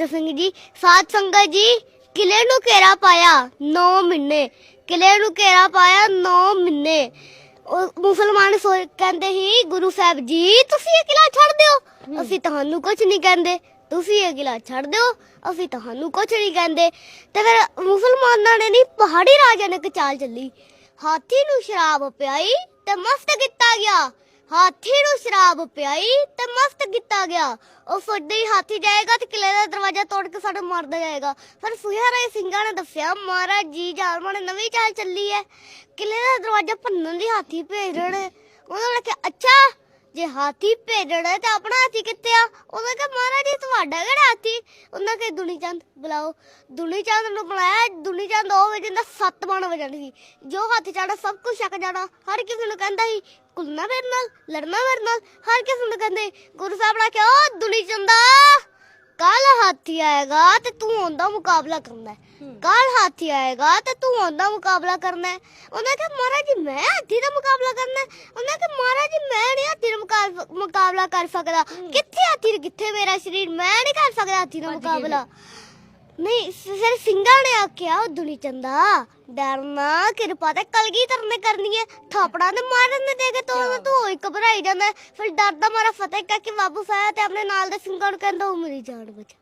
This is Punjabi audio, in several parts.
ਬਚਿੱਤਰ ਸਿੰਘ ਜੀ ਸਾਧ ਸੰਗਤ ਜੀ ਕਿਲੇ ਨੂੰ ਘੇਰਾ ਪਾਇਆ 9 ਮਹੀਨੇ ਕਿਲੇ ਨੂੰ ਘੇਰਾ ਪਾਇਆ 9 ਮਹੀਨੇ। ਉਹ ਮੁਸਲਮਾਨ ਕਹਿੰਦੇ ਸੀ ਗੁਰੂ ਸਾਹਿਬ ਜੀ ਤੁਸੀਂ ਇਹ ਕਿਲਾ ਛੱਡ ਦਿਓ। ਅਸੀਂ ਤੁਹਾਨੂੰ ਕੁਝ ਨਹੀਂ ਕਹਿੰਦੇ। ਤੁਸੀਂ ਇਹ ਕਿਲਾ ਛੱਡ ਦਿਓ ਅਸੀਂ ਤੁਹਾਨੂੰ ਕੁਝ ਨਹੀਂ ਕਹਿੰਦੇ। ਤੇ ਫਿਰ ਮੁਸਲਮਾਨਾਂ ਨੇ ਨਹੀਂ ਪਹਾੜੀ ਰਾਜਾ ਨੇ ਇੱਕ ਚਾਲ ਚੱਲੀ। ਹਾਥੀ ਨੂੰ ਸ਼ਰਾਬ ਪਿਆਈ ਤੇ ਮਸਤ ਕੀਤਾ ਗਿਆ। ਹਾਥੀ ਨੂੰ ਸ਼ਰਾਬ ਪਿਆਈ ਤੇ ਮਸਤ ਕੀਤਾ ਗਿਆ। ਉਹ ਸੋਚਦੇ ਹੀ ਹਾਥੀ ਜਾਏਗਾ ਤੇ ਕਿਲੇ ਦਾ ਦਰਵਾਜ਼ਾ ਤੋੜ ਕੇ ਸਾਡੇ ਮਾਰਦਾ ਜਾਏਗਾ। ਪਰ ਸੁਹਿਆਰੇ ਸਿੰਘਾਂ ਨੇ ਦੱਸਿਆ, ਮਹਾਰਾਜ ਜੀ, ਜਾਲਮਾਂ ਨੇ ਨਵੀਂ ਚਾਲ ਚੱਲੀ ਹੈ। ਕਿਲੇ ਦਾ ਦਰਵਾਜ਼ਾ ਭੰਨਣ ਲਈ ਹਾਥੀ ਭੇਜ ਰਹੇ ਨੇ। ਉਹਨਾਂ ਨੇ ਕਿਹਾ ਅੱਛਾ! ਜੇ ਹਾਥੀ ਭੇਜਣਾ ਹੈ ਤਾਂ ਆਪਣਾ ਹਾਥੀ ਕਿੱਥੇ ਆ? ਉਹਨਾਂ ਕਿਹਾ, ਮਹਾਰਾਜ ਜੀ ਤੁਹਾਡਾ ਕਿਹੜਾ ਹਾਥੀ? ਉਹਨਾਂ ਕੇ ਦੁਨੀ ਚੰਦ ਬੁਲਾਓ। ਦੁਨੀ ਚੰਦ ਨੂੰ ਬੁਲਾਇਆ। ਦੁਨੀ ਚੰਦ ਉਹ ਵਜੇ ਦਾ 7 ਬਣ ਵਜਣ ਸੀ। ਜੋ ਹੱਥ ਚੜਾ ਸਭ ਕੁਝ ਛਕ ਜਾਣਾ। ਹਰ ਕਿਸੇ ਨੂੰ ਕਹਿੰਦਾ ਸੀ ਕੁਲਣਾ ਮੇਰੇ ਨਾਲ, ਲੜਨਾ ਮੇਰੇ ਨਾਲ। ਹਰ ਕਿਸੇ ਨੂੰ ਕਹਿੰਦੇ, ਗੁਰੂ ਸਾਹਿਬ ਨੇ ਕਿਹਾ, ਓ ਦੁਨੀ ਚੰਦਾ ਕੱਲ ਹਾਥੀ ਆਏਗਾ ਤੇ ਤੂੰ ਉਹਦਾ ਮੁਕਾਬਲਾ ਕਰਨਾ ਹੈ ਕੱਲ ਹਾਥੀ ਆਏਗਾ ਤੇ ਤੂੰ ਉਹਦਾ ਮੁਕਾਬਲਾ ਕਰਨਾ ਹੈ ਉਹਨੇ ਕਿਹਾ ਮਹਾਰਾਜ ਜੀ ਮੈਂ ਹਾਥੀ ਦਾ ਮੁਕਾਬਲਾ ਕਰਨਾ ਹੈ ਉਹਨੇ ਕਿਹਾ ਮਹਾਰਾਜ ਜੀ ਮੈਂ ਨਹੀਂ ਹਾਥੀ ਦਾ ਮੁਕਾ- ਮੁਕਾਬਲਾ ਕਰ ਸਕਦਾ ਕਿੱਥੇ ਹਾਥੀ ਤੇ ਕਿੱਥੇ ਮੇਰਾ ਸਰੀਰ ਮੈਂ ਨਹੀਂ ਕਰ ਸਕਦਾ ਹਾਥੀ ਦਾ ਮੁਕਾਬਲਾ ਨਹੀਂ ਫਿਰ ਸਿੰਘਾਂ ਨੇ ਆਖਿਆ ਦੁਨੀ ਚੰਦਾ ਡਰਨਾ, ਕਿਰਪਾ ਤੇ ਕਲਗੀ ਤਰਨੇ ਕਰਨੀ ਹੈ। ਥਾਪੜਾ ਤੇ ਮਾਰਨ ਦੇ ਦੇ ਕੇ ਤੂੰ ਹੋਈ ਘਬਰਾਈ ਜਾਂਦਾ ਫਿਰ ਡਰਦਾ ਮਾਰਾ ਫਤਿਹ ਕਹਿ ਕੇ ਵਾਪਸ ਆਇਆ ਤੇ ਆਪਣੇ ਨਾਲ ਦੇ ਸਿੰਘਾਂ ਨੂੰ ਕਹਿੰਦਾ, ਉਹ ਮੇਰੀ ਜਾਨ ਬਚਾ।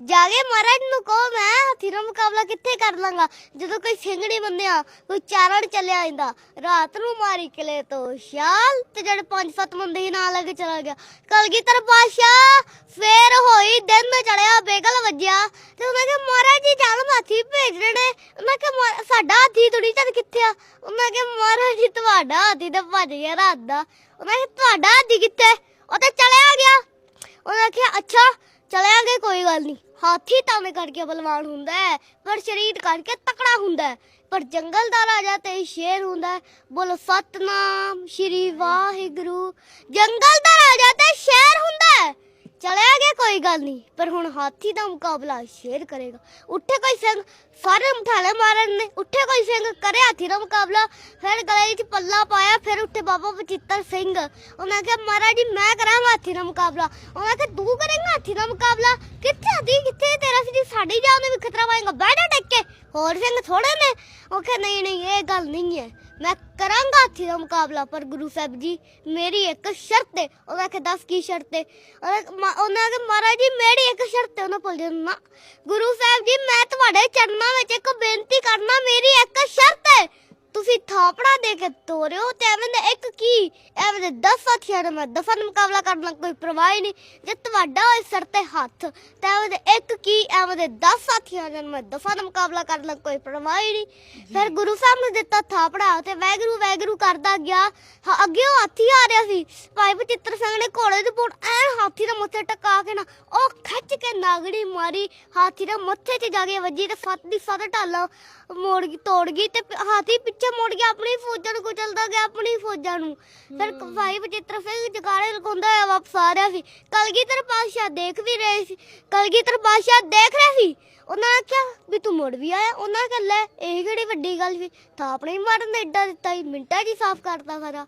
ਜਾਗੇ ਮਹਾਰਾਜ ਨੂੰ ਕਹੋ, ਮੈਂ ਹਾਥੀ ਦਾ ਮੁਕਾਬਲਾ ਕਿੱਥੇ ਕਰ ਲਾਂਗਾ? ਜਦੋਂ ਕੋਈ ਸਿੰਘ ਨਹੀਂ ਬੰਦਿਆ ਕੋਈ ਚਾਰਣ ਚੱਲਿਆ ਜਾਂਦਾ ਰਾਤ ਨੂੰ ਮਾਰੀ ਕਿਲੇ ਤੋਂ ਸ਼ਾਲ ਤੇ ਜਿਹੜੇ ਪੰਜ ਸੱਤ ਬੰਦੇ ਹੀ ਨਾਲ ਲੈ ਕੇ ਚਲਾ ਗਿਆ। ਕਲਗੀਧਰ ਬਾਦਸ਼ਾਹ, ਫੇਰ ਹੋਈ ਦਿਨ ਚੜਿਆ, ਬੇਗਲ ਵੱਜਿਆ। ਤੇ ਉਹਨਾਂ ਕੇ ਮਹਾਰਾਜ ਜੀ ਜਾਨ ਹਾਥੀ ਭੇਜ ਰਹੇ ਨੇ ਉਹਨਾਂ ਕੇ ਮਹਾ- ਸਾਡਾ ਹਾਥੀ ਤੁੜੀ ਚੱਲ ਕਿੱਥੇ ਆ? ਉਹਨਾਂ ਕੇ ਮਹਾਰਾਜ ਜੀ, ਤੁਹਾਡਾ ਹਾਥੀ ਤਾਂ ਭੱਜ ਗਿਆ ਰਾਤ ਦਾ। ਉਹਨਾਂ ਕੇ ਤੁਹਾਡਾ ਹਾਥੀ ਕਿੱਥੇ? ਉਹ ਤੇ ਚਲਿਆ ਗਿਆ। ਉਹਨਾਂ ਕਿਹਾ, ਅੱਛਾ, ਚਲਿਆ ਗਿਆ, ਕੋਈ ਗੱਲ ਨਹੀਂ। ਹਾਥੀ ਤਾਵੇਂ ਕਰਕੇ ਬਲਵਾਨ ਹੁੰਦਾ ਹੈ, ਪਰ ਸਰੀਰ ਕਰਕੇ ਤਕੜਾ ਹੁੰਦਾ ਹੈ। ਪਰ ਜੰਗਲ ਦਾ ਰਾਜਾ ਤੇ ਸ਼ੇਰ ਹੁੰਦਾ ਹੈ। ਬੋਲੋ, ਸਤਨਾਮ ਸ਼੍ਰੀ ਵਾਹਿਗੁਰੂ। ਜੰਗਲ ਦਾ ਰਾਜਾ ਤੇ ਸ਼ੇਰ ਹੁੰਦਾ ਹੈ। ਚਲਿਆ ਗਿਆ ਕੋਈ ਗੱਲ ਨਹੀਂ, ਪਰ ਹੁਣ ਹਾਥੀ ਦਾ ਮੁਕਾਬਲਾ ਸ਼ੇਰ ਕਰੇਗਾ। ਉੱਠੇ ਕੋਈ ਸਿੰਘ, ਸਾਰੇ ਮਠਾਲੇ ਮਾਰਨ ਨੇ। ਉੱਠੇ ਕੋਈ ਸਿੰਘ, ਕਰੇ ਹਾਥੀ ਦਾ ਮੁਕਾਬਲਾ। ਫਿਰ ਗਲੇ 'ਚ ਪੱਲਾ ਪਾਇਆ, ਫਿਰ ਉੱਠੇ ਬਾਬਾ ਬਚਿੱਤਰ ਸਿੰਘ। ਉਹਨਾਂ ਕਿਹਾ, ਮਹਾਰਾਜ ਜੀ, ਮੈਂ ਕਰਾਂਗਾ ਹਾਥੀ ਦਾ ਮੁਕਾਬਲਾ? ਉਹਨਾਂ ਕਿਹਾ, ਤੂੰ ਕਰੇਂਗਾ ਹਾਥੀ ਦਾ ਮੁਕਾਬਲਾ? ਕਿੱਥੇ ਹਾਥੀ ਕਿੱਥੇ ਤੇਰਾ ਸੀ? ਸਾਡੀ ਜਾਨ ਨੂੰ ਵੀ ਖਤਰਾ ਪਾਏਗਾ ਬੈਠਾ ਟੱਕ। ਹੋਰ ਸਿੰਘ ਥੋੜੇ ਨੇ। ਉਹ ਕਿਹਾ, ਨਹੀਂ ਨਹੀਂ, ਇਹ ਗੱਲ ਨਹੀਂ ਹੈ। ਮੈਂ ਕਰਾਂਗਾ ਹਾਥੀ ਦਾ ਮੁਕਾਬਲਾ, ਪਰ ਗੁਰੂ ਸਾਹਿਬ ਜੀ, ਮੇਰੀ ਇੱਕ ਸ਼ਰਤ ਹੈ ਉਹਨੇ ਆਖਿਆ ਦੱਸ ਕੀ ਸ਼ਰਤ ਹੈ ਉਹਨਾਂ ਮਾ- ਉਹਨਾਂ ਮਹਾਰਾਜ ਜੀ, ਮੇਰੀ ਇੱਕ ਸ਼ਰਤ ਹੈ ਉਹਨਾਂ ਭੁੱਲ ਜਾਣਾ ਗੁਰੂ ਸਾਹਿਬ ਜੀ, ਮੈਂ ਤੁਹਾਡੇ ਚਰਨਾਂ ਵਿੱਚ ਇੱਕ ਬੇਨਤੀ ਕਰਨਾ, ਮੇਰੀ ਇੱਕ ਸ਼ਰਤ ਹੈ ਤੁਸੀਂ ਥਾਪੜਾ ਦੇ ਕੇ ਤੋਰਿਓ ਤੇ ਐਵੇਂ ਦੇ ਇੱਕ ਕੀ? ਐਵੇਂ ਦੇ 10 ਸਾਥੀਆਂ ਨਾਲ ਮੈਂ ਦਫਾ ਮੁਕਾਬਲਾ ਕਰਨਾ ਕੋਈ ਪਰਵਾਹ ਹੀ ਨਹੀਂ। ਜੇ ਤੁਹਾਡਾ ਹੋਏ ਸਿਰ ਤੇ ਹੱਥ ਤੇ ਐਵੇਂ ਦੇ ਇੱਕ ਕੀ? ਐਵੇਂ ਦੇ 10 ਸਾਥੀਆਂ ਨਾਲ ਮੈਂ ਦਫਾ ਮੁਕਾਬਲਾ ਕਰਨਾ ਕੋਈ ਪਰਵਾਹ ਹੀ ਨਹੀਂ। ਫਿਰ ਗੁਰੂ ਸਾਹਿਬ ਨੇ ਦਿੱਤਾ ਥਾਪੜਾ ਤੇ ਵੈਗਰੂ ਵੈਗਰੂ ਕਰਦਾ ਗਿਆ। ਹਾਂ, ਅੱਗੇ ਉਹ ਹਾਥੀ ਆ ਰਿਹਾ ਸੀ। ਭਾਈ ਬਚਿੱਤਰ ਸਿੰਘ ਨੇ ਘੋੜੇ ਦੇ ਪੁੱਟ ਐ ਹਾਥੀ ਦੇ ਮੱਥੇ ਟਕਾ ਕੇ ਨਾ ਉਹ ਖਿੱਚ ਕੇ ਨਾਗੜੀ ਮਾਰੀ। ਹਾਥੀ ਦੇ ਮੱਥੇ 'ਚ ਜਾ ਕੇ ਵੱਜੀ ਤੇ ਸੱਤ ਦੀ ਸੱਤ ਢਾਲਾਂ ਮੋੜ ਗਈ ਤੋੜ ਗਈ ਤੇ ਹਾਥੀ ਪਿੱਛੇ ਮੁੜ ਗਿਆ ਆਪਣੀ ਫੌਜਾਂ ਨੂੰ ਕੁਚਲਦਾ ਗਿਆ ਆਪਣੀ ਫੌਜਾਂ ਨੂੰ। ਫਿਰ ਭਾਈ ਬਚਿੱਤਰ ਸਿੰਘ ਜਗਾੜੇ ਲਗਾਉਂਦਾ ਹੋਇਆ ਵਾਪਸ ਆ ਰਿਹਾ ਸੀ। ਕਲਗੀਧਰ ਪਾਤਸ਼ਾਹ ਦੇਖ ਵੀ ਰਹੇ ਸੀ। ਕਲਗੀਧਰ ਪਾਤਸ਼ਾਹ ਦੇਖ ਰਿਹਾ ਸੀ? ਉਹਨਾਂ ਨੇ ਕਿਹਾ ਵੀ ਤੂੰ ਮੁੜ ਵੀ ਆਇਆ। ਉਹਨਾਂ ਨੇ ਕਿਹਾ ਲੈ ਇਹ ਕਿਹੜੀ ਵੱਡੀ ਗੱਲ ਸੀ? ਤਾਂ ਆਪਣੇ ਹੀ ਮਾਰਨ ਦਾ ਏਡਾ ਦਿੱਤਾ ਹੀ ਮਿੰਟਾਂ 'ਚ ਹੀ ਸਾਫ਼ ਕਰਤਾ ਸਾਰਾ।